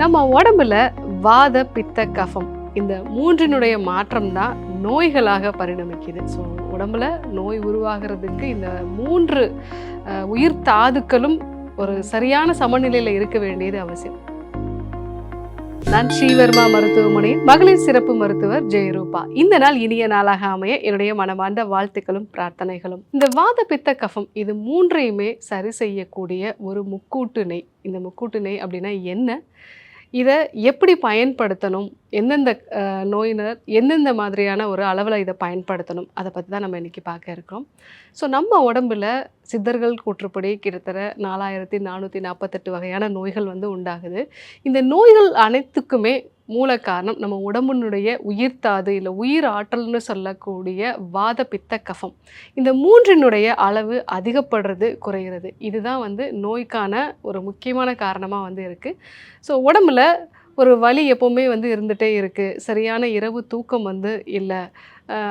நம்ம உடம்புல வாத பித்த கஃபம் இந்த மூன்றினுடைய மாற்றம் தான் நோய்களாக பரிணமிக்குது. ஸோ உடம்புல நோய் உருவாகிறதுக்கு இந்த மூன்று உயிர் தாதுக்களும் ஒரு சரியான சமநிலையில் இருக்க வேண்டியது அவசியம். நான் ஸ்ரீவர்மா மருத்துவமனையின் மகளிர் சிறப்பு மருத்துவர் ஜெயரூபா. இந்த நாள் இனிய நாளாக அமைய என்னுடைய மனமார்ந்த வாழ்த்துக்களும் பிரார்த்தனைகளும். இந்த வாத பித்த கஃபம் இது மூன்றையுமே சரி செய்யக்கூடிய ஒரு முக்கூட்டு நெய். இந்த முக்கூட்டு நெய் அப்படின்னா என்ன? இதை எப்படி பயன்படுத்தணும்? எந்தெந்த நோயினர் எந்தெந்த மாதிரியான ஒரு அளவில் இதை பயன்படுத்தணும்? அதை பற்றி தான் நம்ம இன்றைக்கி பார்க்க இருக்கிறோம். ஸோ நம்ம உடம்பில் சித்தர்கள் கூற்றுப்படி கிட்டத்தட்ட நாலாயிரத்தி நானூற்றி நாற்பத்தெட்டு வகையான நோய்கள் வந்து உண்டாகுது. இந்த நோய்கள் அனைத்துக்குமே மூல காரணம் நம்ம உடம்புனுடைய உயிர்த்தாது இல்லை உயிர் ஆற்றல்னு சொல்லக்கூடிய வாத பித்த கஃபம். இந்த மூன்றினுடைய அளவு அதிகப்படுறது குறைகிறது இதுதான் வந்து நோய்க்கான ஒரு முக்கியமான காரணமாக வந்து இருக்குது ஸோ உடம்புல ஒரு வலி எப்போவுமே வந்து இருந்துகிட்டே இருக்குது சரியான இரவு தூக்கம் வந்து இல்லை.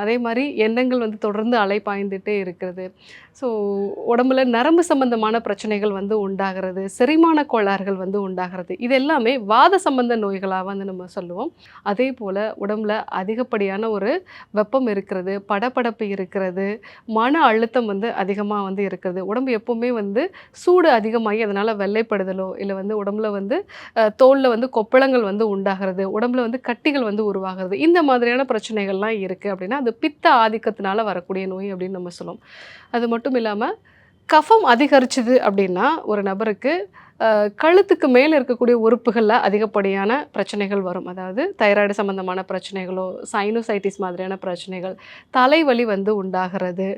அதே மாதிரி எண்ணங்கள் வந்து தொடர்ந்து அலைப்பாய்ந்துட்டே இருக்கிறது. ஸோ உடம்புல நரம்பு சம்பந்தமான பிரச்சனைகள் வந்து உண்டாகிறது செரிமான கோளாறுகள் வந்து உண்டாகிறது. இது எல்லாமே வாத சம்பந்த நோய்களாக வந்து நம்ம சொல்லுவோம். அதே போல் உடம்புல அதிகப்படியான ஒரு வெப்பம் இருக்கிறது படப்படப்பு இருக்கிறது மன அழுத்தம் வந்து அதிகமாக வந்து இருக்கிறது. உடம்பு எப்போவுமே வந்து சூடு அதிகமாகி அதனால் வெள்ளைப்படுதலோ இல்லை வந்து உடம்புல வந்து தோலில் வந்து கொப்பளங்கள் வந்து உண்டாகிறது உடம்புல வந்து கட்டிகள் வந்து உருவாகிறது. இந்த மாதிரியான பிரச்சனைகள்லாம் இருக்குது அப்படின்னு அது பித்த ஆதிக்கத்தினால வரக்கூடிய நோய் அப்படின்னு நம்ம சொல்லுவோம். அது மட்டும் இல்லாமல் கஃபம் அதிகரிச்சுது அப்படின்னா ஒரு நபருக்கு கழுத்துக்கு மேலே இருக்கக்கூடிய உறுப்புகளில் அதிகப்படியான பிரச்சனைகள் வரும். அதாவது தைராய்டு சம்பந்தமான பிரச்சனைகளோ சைனோசைட்டிஸ் மாதிரியான பிரச்சனைகள் தலைவலி வந்து உண்டாகிறது.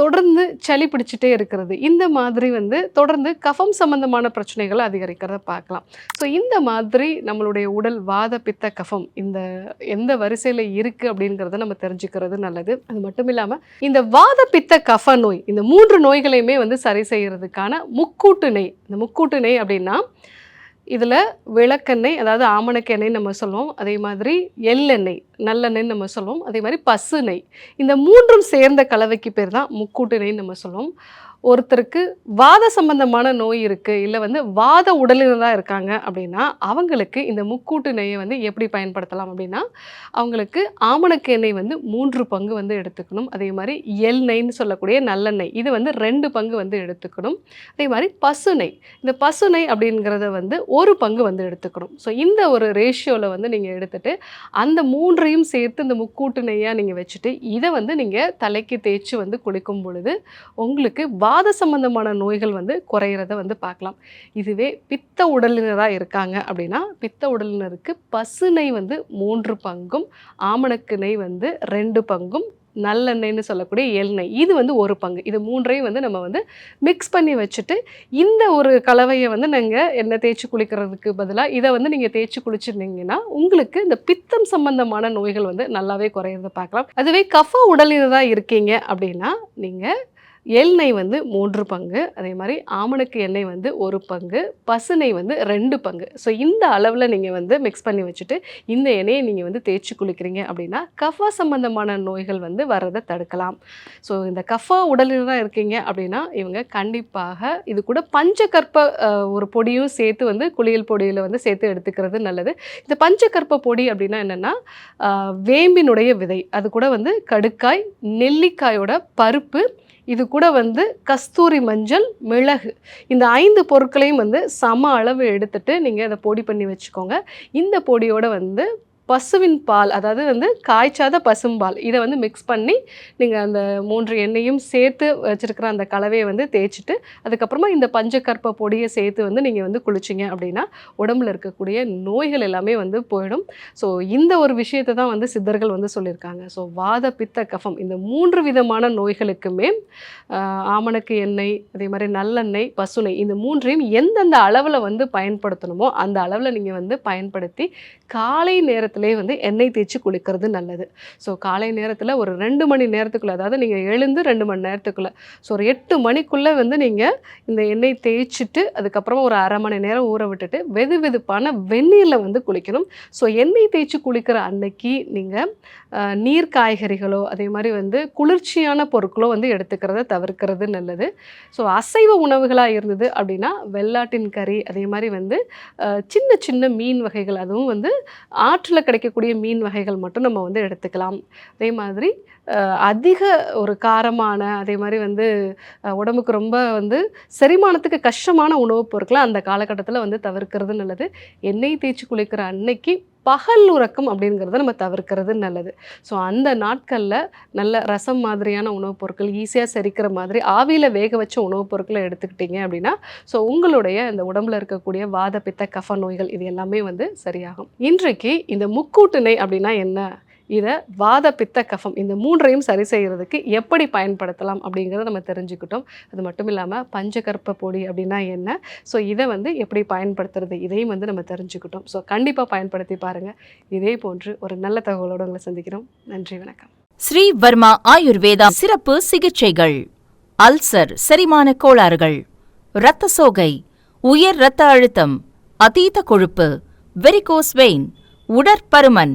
தொடர்ந்து சளி பிடிச்சிட்டே இருக்கிறது. இந்த மாதிரி வந்து தொடர்ந்து கஃபம் சம்பந்தமான பிரச்சனைகளை அதிகரிக்கிறத பார்க்கலாம். ஸோ இந்த மாதிரி நம்மளுடைய உடல் வாத பித்த கஃபம் இந்த எந்த வரிசையில் இருக்குது அப்படிங்கிறத நம்ம தெரிஞ்சுக்கிறது நல்லது. அது மட்டும் இல்லாமல் இந்த வாத பித்த கஃப நோய் இந்த மூன்று நோய்களையுமே வந்து சரி செய்கிறதுக்கான முக்கூட்டு நெய் இந்த முக்கூட்டு நெய் அப்படின்னா இதில் விளக்கெண்ணெய் அதாவது ஆமணக்கு எண்ணெய் நம்ம சொல்லுவோம். அதே மாதிரி எள்ளெண்ணெய் நல்லெண்ணெய்ன்னு நம்ம சொல்லுவோம். அதே மாதிரி பசு நெய் இந்த மூன்றும் சேர்ந்த கலவைக்கு பேர் தான் முக்கூட்டு நெய்ன்னு நம்ம சொல்லுவோம். ஒருத்தருக்கு வாத சம்பந்தமான நோய் இருக்குது இல்லை வந்து வாத உடலினராக இருக்காங்க அப்படின்னா அவங்களுக்கு இந்த முக்கூட்டு நெய்யை வந்து எப்படி பயன்படுத்தலாம் அப்படின்னா அவங்களுக்கு ஆமணக்கு எண்ணெய் வந்து மூன்று பங்கு வந்து எடுத்துக்கணும். அதே மாதிரி எல் நெய்ன்னு சொல்லக்கூடிய நல்லெண்ணெய் இது வந்து ரெண்டு பங்கு வந்து எடுத்துக்கணும். அதே மாதிரி பசு நெய் இந்த பசு நெய் அப்படிங்கிறத வந்து ஒரு பங்கு வந்து எடுத்துக்கணும். ஸோ இந்த ஒரு ரேஷியோவில் வந்து நீங்கள் எடுத்துட்டு அந்த மூன்றையும் சேர்த்து இந்த முக்கூட்டு நெய்யாக நீங்கள் வச்சுட்டு இதை வந்து நீங்கள் தலைக்கு தேய்ச்சி வந்து குளிக்கும் பொழுது உங்களுக்கு வாத சம்பந்தமான நோய்கள் வந்து குறையிறத வந்து பார்க்கலாம். இதுவே பித்த உடலினராக இருக்காங்க அப்படின்னா பித்த உடலினருக்கு பசுனை வந்து மூன்று பங்கும் ஆமணக்கு நெய் வந்து ரெண்டு பங்கும் நல்லெண்ணெய்னு சொல்லக்கூடிய எண்ணெய் இது வந்து ஒரு பங்கு. இது மூன்றையும் வந்து நம்ம வந்து மிக்ஸ் பண்ணி வச்சுட்டு இந்த ஒரு கலவையை வந்து நீங்கள் எண்ணெய் தேய்ச்சி குளிக்கிறதுக்கு பதிலாக இதை வந்து நீங்கள் தேய்ச்சி குளிச்சிருந்தீங்கன்னா உங்களுக்கு இந்த பித்தம் சம்பந்தமான நோய்கள் வந்து நல்லாவே குறையிறத பார்க்கலாம். அதுவே கஃப உடலினராக இருக்கீங்க அப்படின்னா நீங்கள் எண்ணெய் வந்து மூன்று பங்கு அதே மாதிரி ஆமணக்கு எண்ணெய் வந்து ஒரு பங்கு பசுநெய் வந்து ரெண்டு பங்கு. ஸோ இந்த அளவில் நீங்கள் வந்து மிக்ஸ் பண்ணி வச்சுட்டு இந்த எண்ணெயை நீங்கள் வந்து தேய்ச்சி குளிக்கிறீங்க அப்படின்னா கஃபா சம்பந்தமான நோய்கள் வந்து வர்றதை தடுக்கலாம். ஸோ இந்த கஃபா உடலினராக இருக்கீங்க அப்படின்னா இவங்க கண்டிப்பாக இது கூட பஞ்சகற்ப ஒரு பொடியும் சேர்த்து வந்து குளியல் பொடியில் வந்து சேர்த்து எடுத்துக்கிறது நல்லது. இந்த பஞ்சகற்ப பொடி அப்படின்னா என்னென்னா வேம்பினுடைய விதை. அது கூட வந்து கடுக்காய் நெல்லிக்காயோட பருப்பு இது கூட வந்து கஸ்தூரி மஞ்சள் மிளகு. இந்த ஐந்து பொருட்களையும் வந்து சம அளவு எடுத்துட்டு நீங்கள் அதை பொடி பண்ணி வச்சுக்கோங்க. இந்த பொடியோட வந்து பசுவின் பால் அதாவது வந்து காய்ச்சாத பசும்பால் இதை வந்து மிக்ஸ் பண்ணி நீங்கள் அந்த மூன்று எண்ணெயும் சேர்த்து வச்சுருக்கிற அந்த கலவையை வந்து தேய்ச்சிட்டு அதுக்கப்புறமா இந்த பஞ்சக்கற்ப பொடியை சேர்த்து வந்து நீங்கள் வந்து குளிச்சிங்க அப்படின்னா உடம்புல இருக்கக்கூடிய நோய்கள் எல்லாமே வந்து போயிடும். ஸோ இந்த ஒரு விஷயத்தை தான் வந்து சித்தர்கள் வந்து சொல்லியிருக்காங்க. ஸோ வாத பித்த கஃபம் இந்த மூன்று விதமான நோய்களுக்குமே ஆமணக்கு எண்ணெய் அதே மாதிரி நல்லெண்ணெய் பசுனை இந்த மூன்றையும் எந்தெந்த அளவில் வந்து பயன்படுத்தணுமோ அந்த அளவில் நீங்கள் வந்து பயன்படுத்தி காலை நேரத்தில் நேரத்திலே வந்து எண்ணெய் தேய்ச்சி குளிக்கிறது நல்லது. ஸோ காலை நேரத்தில் ஒரு ரெண்டு மணி நேரத்துக்குள்ளே அதாவது நீங்கள் எழுந்து ரெண்டு மணி நேரத்துக்குள்ளே ஸோ ஒரு எட்டு மணிக்குள்ளே வந்து நீங்கள் இந்த எண்ணெய் தேய்ச்சிட்டு அதுக்கப்புறமா ஒரு அரை மணி நேரம் ஊற விட்டுட்டு வெது வெதுப்பான வெந்நீரில் வந்து குளிக்கணும். ஸோ எண்ணெய் தேய்ச்சி குளிக்கிற அன்னைக்கு நீங்கள் நீர் காய்கறிகளோ அதே மாதிரி வந்து குளிர்ச்சியான பொருட்களோ வந்து எடுத்துக்கிறத தவிர்க்கிறது நல்லது. ஸோ அசைவ உணவுகளாக இருந்தது அப்படின்னா வெள்ளாட்டின் கறி அதே மாதிரி வந்து சின்ன சின்ன மீன் வகைகள் அதுவும் வந்து ஆற்றில் கிடைக்கக்கூடிய மீன் வகைகள் மட்டும் நம்ம வந்து எடுத்துக்கலாம். அதே மாதிரி அதிக ஒரு காரமான அதே மாதிரி வந்து உடம்புக்கு ரொம்ப வந்து செரிமானத்துக்கு கஷ்டமான உணவுப் பொருட்களை அந்த காலகட்டத்தில் வந்து தவிர்க்கிறது நல்லது. எண்ணெய் தேய்ச்சி குளிக்கிற அன்னைக்கு பகல் உறக்கம் அப்படிங்கிறத நம்ம தவிர்க்கிறது நல்லது. ஸோ அந்த நாட்களில் நல்ல ரசம் மாதிரியான உணவுப் பொருட்கள் ஈஸியாக செரிக்கிற மாதிரி ஆவியில் வேக வச்ச உணவுப் பொருட்களை எடுத்துக்கிட்டீங்க அப்படின்னா ஸோ உங்களுடைய இந்த உடம்புல இருக்கக்கூடிய வாத பித்த கஃப நோய்கள் இது எல்லாமே வந்து சரியாகும். இன்றைக்கு இந்த முக்கூட்டிணை அப்படின்னா என்ன? இதை வாத பித்த கஃபம் இந்த மூன்றையும் சரி செய்கிறதுக்கு எப்படி பயன்படுத்தலாம் அப்படிங்கிறத நம்ம தெரிஞ்சுக்கிட்டோம். அது மட்டும் இல்லாமல் பஞ்சகற்ப பொடி அப்படின்னா என்ன? ஸோ இதை வந்து எப்படி பயன்படுத்துறது? இதையும் வந்து நம்ம தெரிஞ்சுக்கிட்டோம். ஸோ கண்டிப்பாக பயன்படுத்தி பாருங்கள் இதே போன்று ஒரு நல்ல தகவலோடு உங்களை சந்திக்கிறோம். நன்றி வணக்கம். ஸ்ரீ வர்மா ஆயுர்வேதா சிறப்பு சிகிச்சைகள். அல்சர் செரிமான கோளாறுகள். இரத்த சோகை உயர் இரத்த அழுத்தம் அதீத கொழுப்பு வெரிகோஸ் வெயின் உடற்பருமன்